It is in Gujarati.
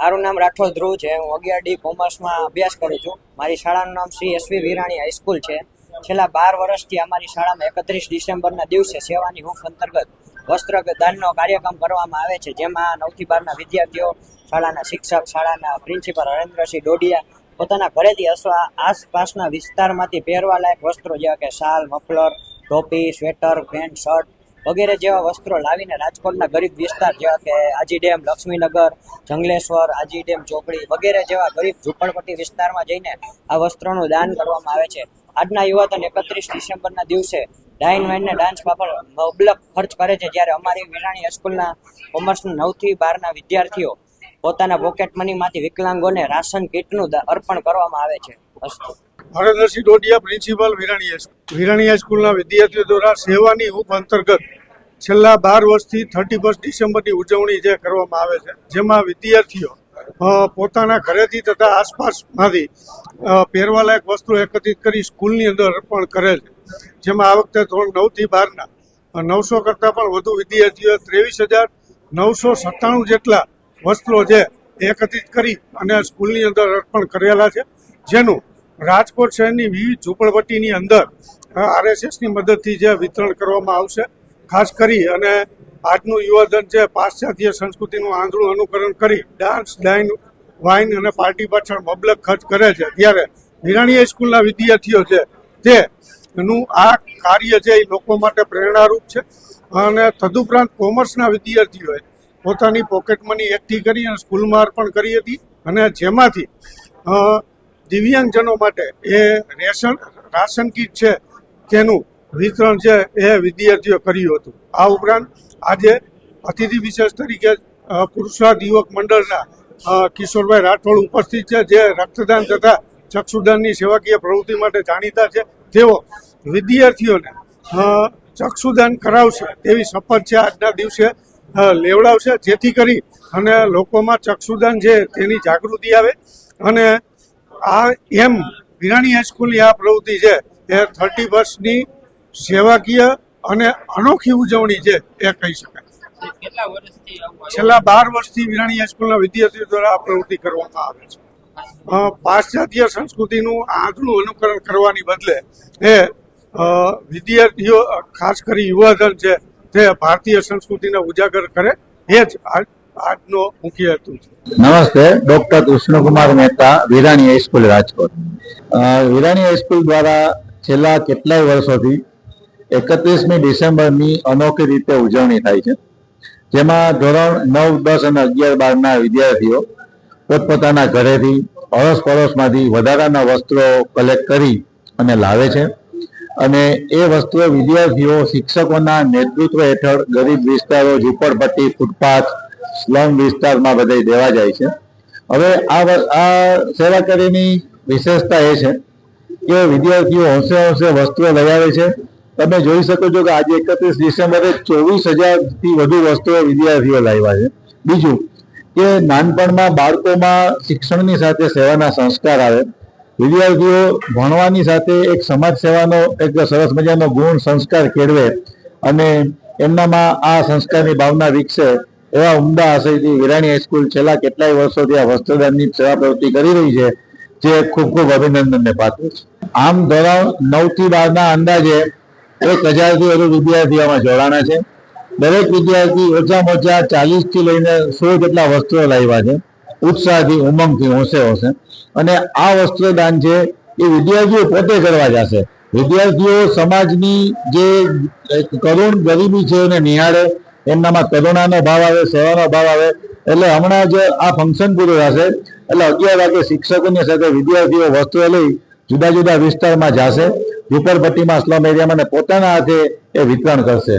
મારું નામ રાઠોડ ધ્રુવ છે. હું અગિયાર ડી કોમર્સમાં અભ્યાસ કરું છું. મારી શાળાનું નામ શ્રી એસવી વિરાણી હાઈસ્કૂલ છે. છેલ્લા બાર વર્ષથી અમારી શાળામાં એકત્રીસ ડિસેમ્બરના દિવસે સેવાની હૂંફ અંતર્ગત વસ્ત્ર દાનનો કાર્યક્રમ કરવામાં આવે છે. જેમાં નવથી બારના વિદ્યાર્થીઓ, શાળાના શિક્ષક, શાળાના પ્રિન્સિપલ હરેન્દ્રસિંહ ડોડિયા પોતાના ઘરેથી અથવા આસપાસના વિસ્તારમાંથી પહેરવા લાયક વસ્ત્રો, જેવા કે શાલ, મફલર, ટોપી, સ્વેટર, પેન્ટ, શર્ટ વગેરે જેવા વસ્ત્રો લાવીને રાજકોટના ગરીબ વિસ્તાર જેવા કે આજી ડેમ, લક્ષ્મીનગર, જંગલેશ્વર, આજી ડેમ, ચોકડી વગેરે જેવા ગરીબ ઝૂંપડપટ્ટી વિસ્તારમાં જઈને આ વસ્ત્રોનું દાન કરવામાં આવે છે. આજના યુવાધન એકત્રીસ ડિસેમ્બરના દિવસે ડાઇન વાઇનને ડાન્સ પાપડ મબલક ખર્ચ કરે છે. જ્યારે અમારી વિરાણી હાઈસ્કૂલના કોમર્સના નવથી બારના વિદ્યાર્થીઓ પોતાના પોકેટ મનીમાંથી વિકલાંગોને રાશન કીટનું અર્પણ કરવામાં આવે છે. અસ્તુ Harendrasinh Dodiya principal Virani high school Virani હાઈસ્કૂલના વિદ્યાર્થીઓ દ્વારા સેવાની ઉપ અંતર્ગત છેલ્લા બાર વર્ષથી થર્ટી ફર્સ્ટ ડિસેમ્બરની ઉજવણી જે કરવામાં આવે છે, જેમાં વિદ્યાર્થીઓ પોતાના ઘરેથી તથા આસપાસમાંથી પહેરવાલાયક વસ્તુ એકત્રિત કરી સ્કૂલની અંદર અર્પણ કરે છે. જેમાં આ વખતે ધોરણ નવથી બારના નવસો કરતાં પણ વધુ વિદ્યાર્થીઓએ ત્રેવીસ હજાર નવસો સત્તાણું જેટલા વસ્ત્રો છે એકત્રિત કરી અને સ્કૂલની અંદર અર્પણ કરેલા છે. જેનું રાજકોટ શહેરની વિવિધ ઝૂંપડપટ્ટીની અંદર આરએસએસની મદદથી જે વિતરણ કરવામાં આવશે, ખાસ કરી અને આજનું યુવાધન છે, પાશ્ચાત્ય સંસ્કૃતિનું આંધળું અનુકરણ કરી ડાન્સ, ડાઇન, વાઇન અને પાર્ટી પાછળ મબલક ખર્ચ કરે છે. ત્યારે વિરાણી હાઈસ્કૂલના વિદ્યાર્થીઓ છે તે નું આ કાર્ય છે એ લોકો માટે પ્રેરણારૂપ છે અને તદુપરાંત કોમર્સના વિદ્યાર્થીઓએ પોતાની પોકેટ મની એકઠી કરી અને સ્કૂલમાં અર્પણ કરી હતી અને જેમાંથી દિવ્યાંગજનો માટે એ રેશન, રાશન કીટ છે, તેનું વિતરણ છે એ વિદ્યાર્થીઓ કર્યું હતું. આ ઉપરાંત આજે અતિથિ વિશેષ તરીકે પુરુષાર્થ યુવક મંડળના કિશોરભાઈ રાઠોડ ઉપસ્થિત છે, જે રક્તદાન તથા ચક્ષુદાનની સેવાકીય પ્રવૃત્તિ માટે જાણીતા છે. તેઓ વિદ્યાર્થીઓને ચક્ષુદાન કરાવશે તેવી શપથ છે આજના દિવસે લેવડાવશે. જેથી કરી અને લોકોમાં ચક્ષુદાન છે તેની જાગૃતિ આવે અને આ એમ વિરાણી હાઈસ્કૂલની આ પ્રવૃત્તિ છે એ થર્ટી વર્ષની સેવાકીય અને અનોખી ઉજવણી છે એ કહી શકાય. છેલ્લા બાર વર્ષથી વિરાણી હાઈસ્કૂલના વિદ્યાર્થીઓ દ્વારા આ પ્રવૃત્તિ કરવામાં આવે છે. પાશ્ચાત્ય સંસ્કૃતિનું આંધળું અનુકરણ કરવાની બદલે એ વિદ્યાર્થીઓ ખાસ કરી યુવાધન છે તે ભારતીય સંસ્કૃતિને ઉજાગર કરે એ જ આજનો મુખ્ય હેતુ છે. નમસ્તે, doctor Krishnakumar Mehta, Virani high school Rajkot. Virani high school દ્વારા છેલ્લા કેટલાય વર્ષોથી એકત્રીસમી ડિસેમ્બરની અનોખી રીતે ઉજવણી થાય છે. જેમાં ધોરણ નવ, દસ અને અગિયાર બારના વિદ્યાર્થીઓ પોતપોતાના ઘરેથી અડોશ પડોશમાંથી વધારાના વસ્ત્રો કલેક્ટ કરી અને લાવે છે. અને એ વસ્ત્રો વિદ્યાર્થીઓ, શિક્ષકોના નેતૃત્વ હેઠળ ગરીબ વિસ્તારો, ઝૂંપડપટ્ટી, ફૂટપાથ સ્લમ વિસ્તારમાં બધે દેવા જાય છે. હવે આ આ સેવા કરીની વિશેષતા એ છે કે વિદ્યાર્થીઓ હોંશે હોંશે વસ્ત્રો લઈ આવે છે. તમે જોઈ શકો છો કે આજે એકત્રીસ ડિસેમ્બરે ચોવીસ હજારથી વધુ વસ્તુઓ વિદ્યાર્થીઓ લાવ્યા છે. બીજું કે નાનપણમાં બાળકોમાં શિક્ષણની સાથે સેવાના સંસ્કાર આવે. વિદ્યાર્થીઓ ભણવાની સાથે એક સમાજ સેવાનો, એક સરસ મજાનો ગુણ સંસ્કાર કેળવે અને એમનામાં આ સંસ્કારની ભાવના વિકસે. એવા ઉમદા આશયથી વિરાણી હાઈસ્કૂલ છેલ્લા કેટલાય વર્ષોથી આ વસ્ત્રદાનની સેવા પ્રવૃત્તિ કરી રહી છે, જે ખૂબ ખૂબ અભિનંદનને પાત્ર છે. આમ ધોરણ નવથી બાર અંદાજે એક હજારથી વધુ વિદ્યાર્થીઓમાં જોડાણા છે. દરેક વિદ્યાર્થી ઓછામાં ઓછા ચાલીસથી લઈને સો જેટલા વસ્ત્રો લાવ્યા છે. ઉત્સાહથી, ઉમંગથી હોંશે હોંશે. અને આ વસ્ત્રદાન છે એ વિદ્યાર્થીઓ પોતે કરવા જશે. વિદ્યાર્થીઓ સમાજની જે કરુણ ગરીબી છે એને નિહાળે એમનામાં કરુણાનો ભાવ આવે, સેવાનો ભાવ આવે, એટલે હમણાં જ આ ફંક્શન પૂરું થશે. એટલે અગિયાર વાગે શિક્ષકોની સાથે વિદ્યાર્થીઓ વસ્તુઓ લઈ જુદા જુદા વિસ્તારમાં જશે. ઝુંપડપટ્ટીમાં સ્લમ એરિયામાં પોતાના હાથે એ વિતરણ કરશે.